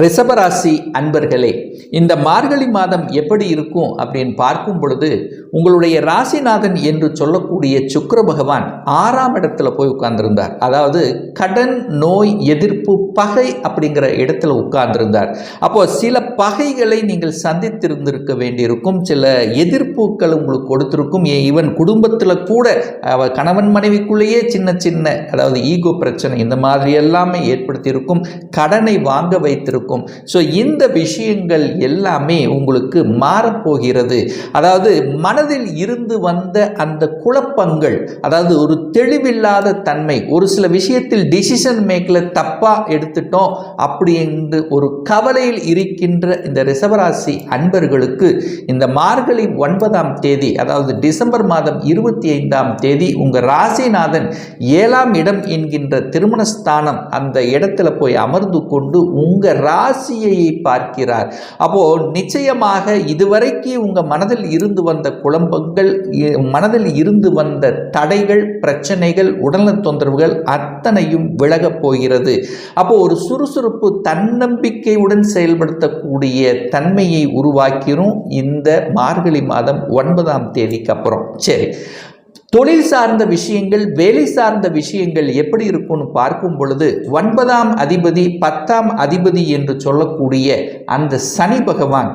ரிஷபராசி அன்பர்களே இந்த மார்கழி மாதம் எப்படி இருக்கும் அப்படின்னு பார்க்கும் பொழுது உங்களுடைய ராசிநாதன் என்று சொல்லக்கூடிய சுக்கர பகவான் ஆறாம் இடத்துல போய் உட்கார்ந்திருந்தார். அதாவது கடன் நோய் எதிர்ப்பு பகை அப்படிங்கிற இடத்துல உட்கார்ந்திருந்தார். அப்போ சில பகைகளை நீங்கள் சந்தித்திருந்திருக்க வேண்டியிருக்கும். சில எதிர்ப்புகள் உங்களுக்கு கொடுத்திருக்கும். ஈவன் குடும்பத்தில் கூட கணவன் மனைவிக்குள்ளேயே சின்ன சின்ன அதாவது ஈகோ பிரச்சனை இந்த மாதிரி எல்லாமே ஏற்படுத்தியிருக்கும். கடனை வாங்க வைத்திருக்கும். ஸோ இந்த விஷயங்கள் எல்லாமே உங்களுக்கு மாறப்போகிறது. அதாவது மனதில் இருந்து வந்த அந்த குழப்பங்கள் அதாவது ஒரு தெளிவில்லாத தன்மை ஒரு சில விஷயத்தில் டிசிஷன் மேக்கில் தப்பாக எடுத்துட்டோம் அப்படி என்று ஒரு கவலையில் இருக்கின்ற இந்த ரிசவராசி அன்பர்களுக்கு இந்த மார்கழி ஒன்பதாம் தேதி அதாவது டிசம்பர் மாதம் இருபத்தி ஐந்தாம் தேதி உங்கள் ராசிநாதன் ஏழாம் இடம் என்கின்ற திருமணஸ்தானம் அந்த இடத்துல போய் அமர்ந்து கொண்டு உங்கள் ராசியை பார்க்கிறார். அப்போ நிச்சயமாக இதுவரைக்கு உங்க மனதில் இருந்து வந்த குழம்பங்கள் மனதில் இருந்து வந்த தடைகள் பிரச்சனைகள் உடல்நல தொந்தரவுகள் அத்தனையும் விலகப் போகிறது. அப்போ ஒரு சுறுசுறுப்பு தன்னம்பிக்கையுடன் செயல்படுத்தக்கூடிய தன்மையை உருவாக்கிடும் இந்த மார்கழி மாதம் ஒன்பதாம் தேதிக்கு அப்புறம். சரி. தொழில் சார்ந்த விஷயங்கள் வேலை சார்ந்த விஷயங்கள் எப்படி இருக்கும்னு பார்க்கும் பொழுது ஒன்பதாம் அதிபதி பத்தாம் அதிபதி என்று சொல்லக்கூடிய அந்த சனி பகவான்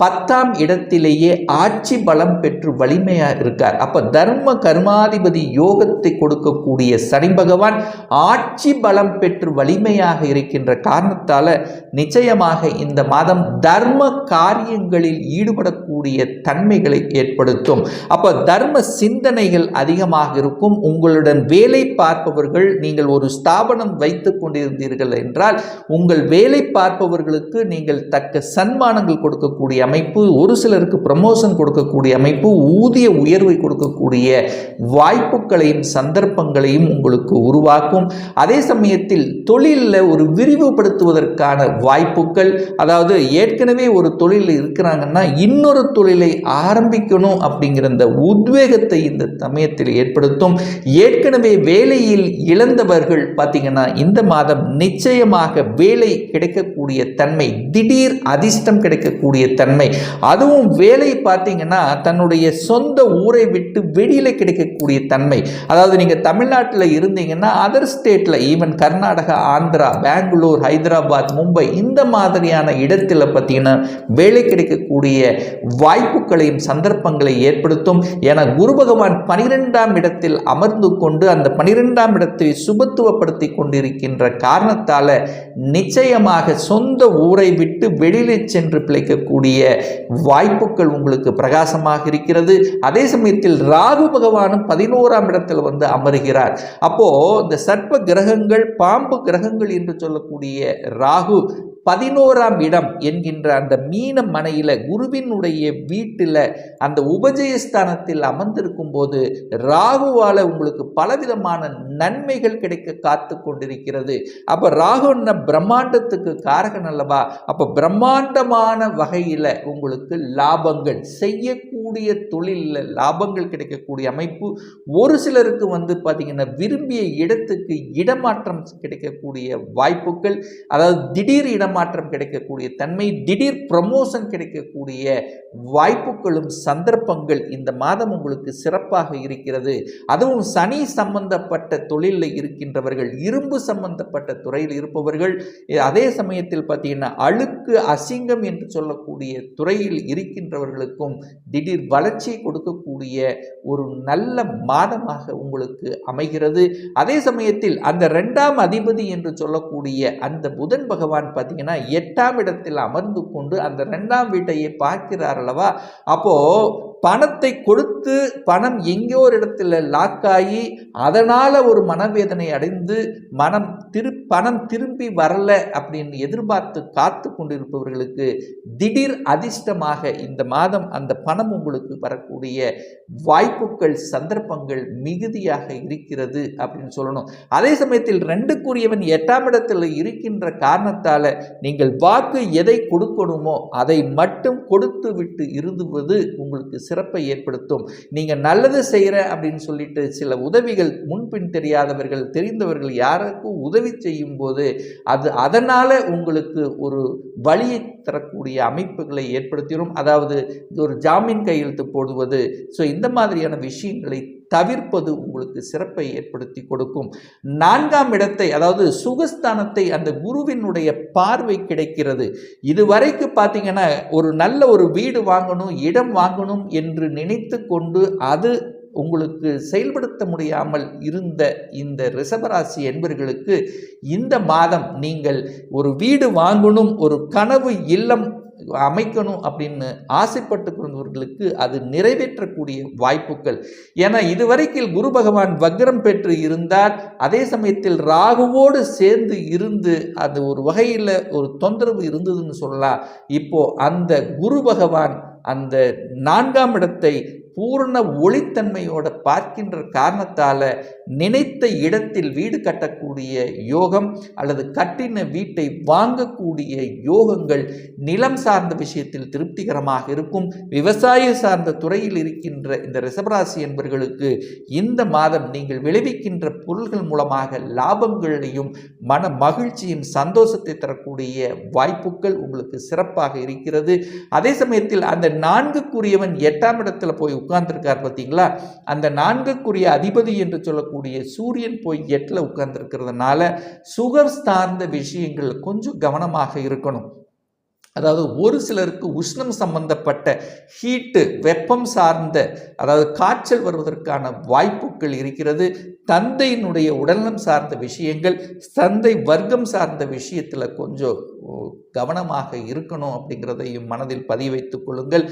பத்தாம் இடத்திலேயே ஆட்சி பலம் பெற்று வலிமையாக இருக்கார். அப்போ தர்ம கர்மாதிபதி யோகத்தை கொடுக்கக்கூடிய சனி பகவான் ஆட்சி பலம் பெற்று வலிமையாக இருக்கின்ற காரணத்தால் நிச்சயமாக இந்த மாதம் தர்ம காரியங்களில் ஈடுபடக்கூடிய தன்மைகளை ஏற்படுத்தும். அப்போ தர்ம சிந்தனைகள் அதிகமாக இருக்கும். உங்களுடன் வேலை பார்ப்பவர்கள் நீங்கள் ஒரு ஸ்தாபனம் வைத்து கொண்டிருந்தீர்கள் என்றால் உங்கள் வேலை பார்ப்பவர்களுக்கு நீங்கள் தக்க சன்மானங்கள் கொடுக்கக்கூடிய அமைப்பு ஒரு சிலருக்கு ப்ரமோஷன் கொடுக்கக்கூடிய அமைப்பு ஊதிய உயர்வை கொடுக்கக்கூடிய வாய்ப்புகளையும் சந்தர்ப்பங்களையும் உங்களுக்கு உருவாக்கும். அதே சமயத்தில் தொழிலில் ஒரு விரிவுபடுத்துவதற்கான வாய்ப்புகள் அதாவது ஏற்கனவே ஒரு தொழிலில் இருக்கிறாங்கன்னா இன்னொரு தொழிலை ஆரம்பிக்கணும் அப்படிங்கிற இந்த உத்வேகத்தை இந்த சமயத்தில் ஏற்படுத்தும். ஏற்கனவே வேலையில் இழந்தவர்கள் பார்த்தீங்கன்னா இந்த மாதம் நிச்சயமாக வேலை கிடைக்கக்கூடிய தன்மை திடீர் அதிர்ஷ்டம் கிடைக்கக்கூடிய தன்மை அதுவும் வேலை பார்த்தீங்கன்னா தன்னுடைய சொந்த ஊரை விட்டு வெளியில் கிடைக்கக்கூடிய தன்மை. அதாவது நீங்கள் தமிழ்நாட்டில் இருந்தீங்கன்னா அதர் ஸ்டேட்டில் ஈவன் கர்நாடகா ஆந்திரா பெங்களூர் ஹைதராபாத் மும்பை இந்த மாதிரியான இடத்துல பார்த்தீங்கன்னா வேலை கிடைக்கக்கூடிய வாய்ப்புகளையும் சந்தர்ப்பங்களை ஏற்படுத்தும். என குரு பகவான் பனிரெண்டாம் இடத்தில் அமர்ந்து கொண்டு அந்த பனிரெண்டாம் இடத்தை சுபத்துவப்படுத்தி கொண்டிருக்கின்ற காரணத்தால் நிச்சயமாக சொந்த ஊரை விட்டு வெளியில் சென்று பிழைக்கக்கூடிய வாய்ப்புகள் உங்களுக்கு பிரகாசமாக இருக்கிறது. அதே சமயத்தில் ராகு பகவானும் பதினோராம் இடத்தில் வந்து அமருகிறார். அப்போ இந்த சர்ப்ப கிரகங்கள் பாம்பு கிரகங்கள் என்று சொல்லக்கூடிய ராகு பதினோராம் இடம் என்கின்ற அந்த மீன மனையில் குருவினுடைய வீட்டில் அந்த உபஜயஸ்தானத்தில் அமர்ந்திருக்கும் போது ராகுவால் உங்களுக்கு பலவிதமான நன்மைகள் கிடைக்க காத்து கொண்டிருக்கிறது. அப்போ ராகுன்னா பிரம்மாண்டத்துக்கு காரகன் அல்லவா? அப்போ பிரம்மாண்டமான வகையில் உங்களுக்கு லாபங்கள் செய்யக்கூடிய தொழிலில் லாபங்கள் கிடைக்கக்கூடிய அமைப்பு. ஒரு சிலருக்கு வந்து பார்த்திங்கன்னா விரும்பிய இடத்துக்கு இடமாற்றம் கிடைக்கக்கூடிய வாய்ப்புகள். அதாவது திடீர் இடம் இடமாற்றம் கிடைக்கக்கூடிய தன்மை திடீர் ப்ரமோஷன் கிடைக்கக்கூடிய வாய்ப்புகளும் சந்தர்ப்பங்கள் இந்த மாதம் உங்களுக்கு சிறப்பாக இருக்கிறது. அதுவும் சனி சம்பந்தப்பட்ட தொழிலில் இருக்கின்றவர்கள் இரும்பு சம்பந்தப்பட்ட துறையில் இருப்பவர்கள் அதே சமயத்தில் பார்த்தீங்கன்னா அழுக்கு அசிங்கம் என்று சொல்லக்கூடிய துறையில் இருக்கின்றவர்களுக்கும் திடீர் வளர்ச்சியை கொடுக்கக்கூடிய ஒரு நல்ல மாதமாக உங்களுக்கு அமைகிறது. அதே சமயத்தில் அந்த ரெண்டாம் அதிபதி என்று சொல்லக்கூடிய அந்த புதன் பகவான் பார்த்தீங்கன்னா எட்டாம் இடத்தில் அமர்ந்து கொண்டு அந்த ரெண்டாம் வீட்டையே பார்க்கிறார் அல்லவா? அப்போது பணத்தை கொடுத்து பணம் எங்கேயோ ஒரு இடத்துல லாக் ஆகி அதனால் ஒரு மனவேதனை அடைந்து மனம் திரு பணம் திரும்பி வரல அப்படின்னு எதிர்பார்த்து காத்து கொண்டிருப்பவர்களுக்கு திடீர் அதிர்ஷ்டமாக இந்த மாதம் அந்த பணம் உங்களுக்கு வரக்கூடிய வாய்ப்புகள் சந்தர்ப்பங்கள் மிகுதியாக இருக்கிறது அப்படின்னு சொல்லணும். அதே சமயத்தில் ரெண்டுக்குரியவன் எட்டாம் இடத்தில் இருக்கின்ற காரணத்தால் நீங்கள் வாக்கு எதை கொடுக்கணுமோ அதை மட்டும் கொடுத்து விட்டு இருந்துவது உங்களுக்கு சிறப்பை ஏற்படுத்தும். நீங்கள் நல்லது செய்கிற அப்படின்னு சொல்லிட்டு சில உதவிகள் முன்பின் தெரியாதவர்கள் தெரிந்தவர்கள் யாருக்கும் உதவி செய்யும் போது அது அதனால் உங்களுக்கு ஒரு வழியை தரக்கூடிய அமைப்புகளை ஏற்படுத்திடும் அதாவது ஒரு ஜாமீன் கையெழுத்து போடுவது. ஸோ இந்த மாதிரியான விஷயங்களை தவிர்ப்பது உங்களுக்கு சிறப்பை ஏற்படுத்தி கொடுக்கும். நான்காம் இடத்தை அதாவது சுகஸ்தானத்தை அந்த குருவினுடைய பார்வை கிடைக்கிறது. இதுவரைக்கு பார்த்தீங்கன்னா ஒரு நல்ல ஒரு வீடு வாங்கணும் இடம் வாங்கணும் என்று நினைத்து கொண்டு அது உங்களுக்கு செயல்படுத்த முடியாமல் இருந்த இந்த ரிஷபராசி என்பர்களுக்கு இந்த மாதம் நீங்கள் ஒரு வீடு வாங்கணும் ஒரு கனவு இல்லம் அமைக்கணும் அப்படின்னு ஆசைப்பட்டு கொண்டவர்களுக்கு அது நிறைவேற்றக்கூடிய வாய்ப்புகள். ஏன்னா இதுவரைக்கும் குரு பகவான் வக்ரம் பெற்று இருந்தார். அதே சமயத்தில் ராகுவோடு சேர்ந்து இருந்து அது ஒரு வகையில் ஒரு தொந்தரவு இருந்ததுன்னு சொல்லலாம். இப்போ அந்த குரு பகவான் அந்த நான்காம் இடத்தை பூர்ண ஒளித்தன்மையோட பார்க்கின்ற காரணத்தால் நினைத்த இடத்தில் வீடு கட்டக்கூடிய யோகம் அல்லது கட்டின வீட்டை வாங்கக்கூடிய யோகங்கள் நிலம் சார்ந்த விஷயத்தில் திருப்திகரமாக இருக்கும். விவசாய சார்ந்த துறையில் இருக்கின்ற இந்த ரிசபராசி என்பவர்களுக்கு இந்த மாதம் நீங்கள் விளைவிக்கின்ற பொருள்கள் மூலமாக லாபங்களையும் மன மகிழ்ச்சியும் சந்தோஷத்தை தரக்கூடிய வாய்ப்புகள் உங்களுக்கு சிறப்பாக இருக்கிறது. அதே சமயத்தில் அந்த நான்குக்குரியவன் எட்டாம் இடத்துல போய் உட்கார்ந்துருக்கார் பார்த்தீங்களா? அந்த நான்குக்குரிய அதிபதி என்று சொல்லக்கூடிய சூரியன் போய் எட்டில் உட்கார்ந்துருக்கிறதுனால சுகர் சார்ந்த விஷயங்கள் கொஞ்சம் கவனமாக இருக்கணும். அதாவது ஒரு சிலருக்கு உஷ்ணம் சம்பந்தப்பட்ட ஹீட்டு வெப்பம் சார்ந்த அதாவது காய்ச்சல் வருவதற்கான வாய்ப்புகள் இருக்கிறது. தந்தையினுடைய உடல்நலம் சார்ந்த விஷயங்கள் தந்தை வர்க்கம் சார்ந்த விஷயத்தில் கொஞ்சம் கவனமாக இருக்கணும் அப்படிங்கிறதையும் மனதில் பதிவு வைத்துக் கொள்ளுங்கள்.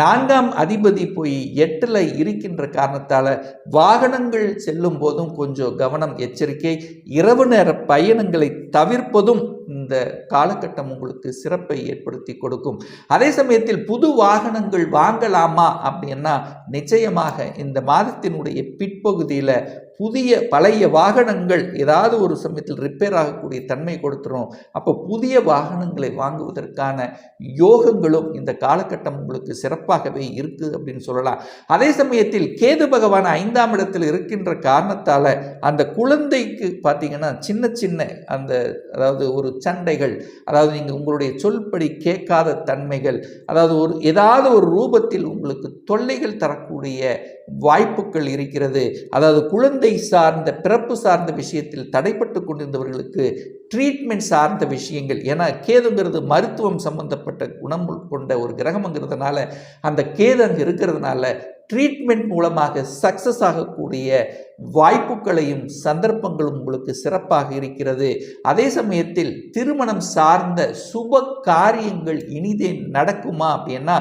நான்காம் அதிபதி போய் எட்டில் இருக்கின்ற காரணத்தால் வாகனங்கள் செல்லும் போதும் கொஞ்சம் கவனம் எச்சரிக்கை. இரவு நேர பயணங்களை தவிர்ப்பதும் இந்த காலகட்டம் உங்களுக்கு சிறப்பை ஏற்படுத்தி கொடுக்கும். அதே சமயத்தில் புது வாகனங்கள் வாங்கலாமா அப்படின்னா நிச்சயமாக இந்த மாதத்தினுடைய பிற்பகுதியில் புதிய பழைய வாகனங்கள் ஏதாவது ஒரு சமயத்தில் ரிப்பேர் ஆகக்கூடிய தன்மை கொடுத்துரும். அப்போ புதிய வாகனங்களை வாங்குவதற்கான யோகங்களும் இந்த காலகட்டம் உங்களுக்கு சிறப்பாகவே இருக்குது அப்படின்னு சொல்லலாம். அதே சமயத்தில் கேது பகவான் ஐந்தாம் இடத்தில் இருக்கின்ற காரணத்தால் அந்த குழந்தைக்கு பார்த்தீங்கன்னா சின்ன சின்ன அந்த அதாவது ஒரு சண்டைகள் அதாவது நீங்கள் உங்களுடைய சொல்படி கேட்காத தன்மைகள் அதாவது ஒரு ஏதாவது ஒரு ரூபத்தில் உங்களுக்கு தொல்லைகள் தரக்கூடிய வாய்ப்புகள் இருக்கிறது. அதாவது குழந்தை சார்ந்த பிறப்பு சார்ந்த விஷயத்தில் தடைப்பட்டு கொண்டிருந்தவர்களுக்கு ட்ரீட்மெண்ட் சார்ந்த விஷயங்கள். ஏன்னா கேதுங்கிறது மருத்துவம் சம்பந்தப்பட்ட குணம் கொண்ட ஒரு கிரகம்ங்கிறதுனால அந்த கேது அங்கே இருக்கிறதுனால ட்ரீட்மெண்ட் மூலமாக சக்ஸஸ் ஆகக்கூடிய வாய்ப்புகளையும் சந்தர்ப்பங்களும் உங்களுக்கு சிறப்பாக இருக்கிறது. அதே சமயத்தில் திருமணம் சார்ந்த சுப காரியங்கள் இனிதே நடக்குமா அப்படின்னா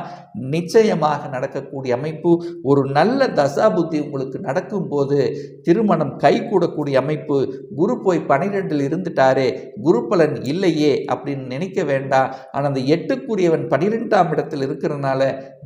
நிச்சயமாக நடக்கக்கூடிய அமைப்பு. ஒரு நல்ல தசாபுத்தி உங்களுக்கு நடக்கும்போது திருமணம் கைகூடக்கூடிய அமைப்பு. குரு போய் பனிரெண்டில் இருந்துட்டாரே குரு பலன் இல்லையே அப்படின்னு நினைக்க வேண்டாம். ஆனால் அந்த எட்டுக்குரியவன் பனிரெண்டாம் இடத்தில் இருக்கிறனால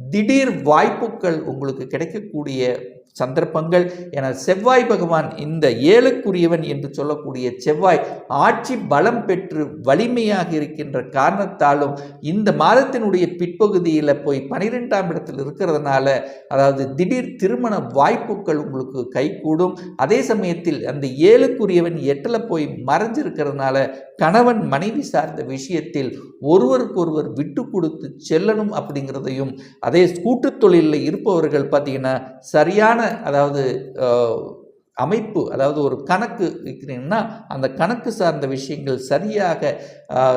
திடீர் வாய்ப்புகள் உங்களுக்கு கிடைக்கக்கூடிய சந்தர்ப்பங்கள். என செவ்வாய் பகவான் இந்த ஏழுக்குரியவன் என்று சொல்லக்கூடிய செவ்வாய் ஆட்சி பலம் பெற்று வலிமையாக இருக்கின்ற காரணத்தாலும் இந்த மாதத்தினுடைய பிற்பகுதியில் போய் பனிரெண்டாம் இடத்தில் இருக்கிறதுனால அதாவது திடீர் திருமண வாய்ப்புகள் உங்களுக்கு கைகூடும். அதே சமயத்தில் அந்த ஏழுக்குரியவன் எட்டில் போய் மறைஞ்சிருக்கிறதுனால கணவன் மனைவி சார்ந்த விஷயத்தில் ஒருவருக்கொருவர் விட்டு கொடுத்து செல்லணும் அப்படிங்கிறதையும் அதே கூட்டுத் தொழிலில் இருப்பவர்கள் பார்த்தீங்கன்னா சரியான அதாவது அமைப்பு அதாவது ஒரு கணக்கு இருக்கிறீங்கன்னா அந்த கணக்கு சார்ந்த விஷயங்கள் சரியாக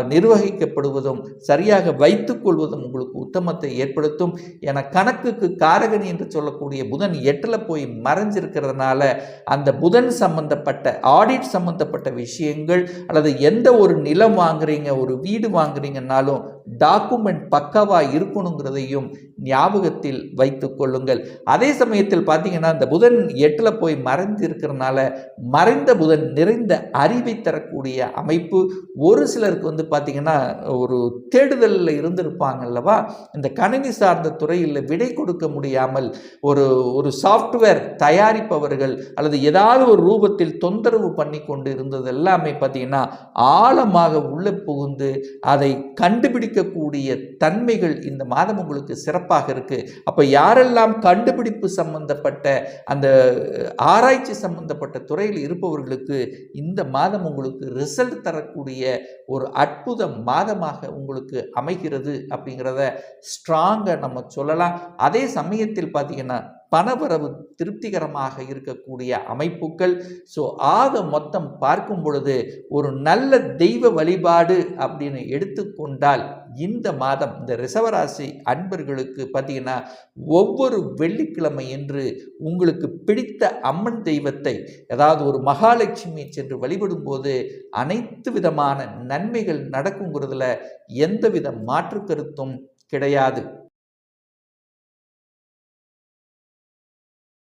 நிர்வகிக்கப்படுவதும் சரியாக வைத்துக்கொள்வதும் உங்களுக்கு உத்தமத்தை ஏற்படுத்தும். என கணக்குக்கு காரகன் என்று சொல்லக்கூடிய புதன் எட்டில் போய் மறைஞ்சிருக்கிறதுனால அந்த புதன் சம்பந்தப்பட்ட ஆடிட் சம்பந்தப்பட்ட விஷயங்கள் அல்லது எந்த ஒரு நிலம் வாங்குறீங்க ஒரு வீடு வாங்குறீங்கன்னாலும் டாக்குமெண்ட் பக்காவாக இருக்கணுங்கிறதையும் ஞாபகத்தில் வைத்து கொள்ளுங்கள். அதே சமயத்தில் பார்த்தீங்கன்னா இந்த புதன் எட்டில் போய் மறைந்து இருக்கிறனால மறைந்த புதன் நிறைந்த அறிவை தரக்கூடிய அமைப்பு ஒரு சிலருக்கு வந்து பார்த்திங்கன்னா ஒரு தேடுதலில் இருந்திருப்பாங்க அல்லவா? இந்த கணினி சார்ந்த துறையில் விடை கொடுக்க முடியாமல் ஒரு ஒரு சாஃப்ட்வேர் தயாரிப்பவர்கள் அல்லது ஏதாவது ஒரு ரூபத்தில் தொந்தரவு பண்ணி கொண்டு இருந்தது எல்லாமே பார்த்திங்கன்னா ஆழமாக உள்ளே புகுந்து அதை கண்டுபிடிக்க இருக்கக்கூடிய தன்மைகள் இந்த மாதம் உங்களுக்கு சிறப்பாக இருக்கு. அப்போ யாரெல்லாம் கண்டுபிடிப்பு சம்பந்தப்பட்ட அந்த ஆராய்ச்சி சம்பந்தப்பட்ட துறையில் இருப்பவர்களுக்கு இந்த மாதம் உங்களுக்கு ரிசல்ட் தரக்கூடிய ஒரு அற்புத மாதமாக உங்களுக்கு அமைகிறது அப்படிங்கிறத ஸ்ட்ராங்காக நம்ம சொல்லலாம். அதே சமயத்தில் பார்த்தீங்கன்னா பணவரவு திருப்திகரமாக இருக்கக்கூடிய அமைப்புகள். ஸோ ஆக மொத்தம் பார்க்கும் பொழுது ஒரு நல்ல தெய்வ வழிபாடு அப்படின்னு எடுத்துக்கொண்டால் இந்த மாதம் இந்த ரிசவராசி அன்பர்களுக்கு பார்த்தீங்கன்னா ஒவ்வொரு வெள்ளிக்கிழமை என்று உங்களுக்கு பிடித்த அம்மன் தெய்வத்தை அதாவது ஒரு மகாலட்சுமி சென்று வழிபடும்போது அனைத்து விதமான நன்மைகள் நடக்குங்கிறதுல எந்தவித மாற்று கருத்தும் கிடையாது.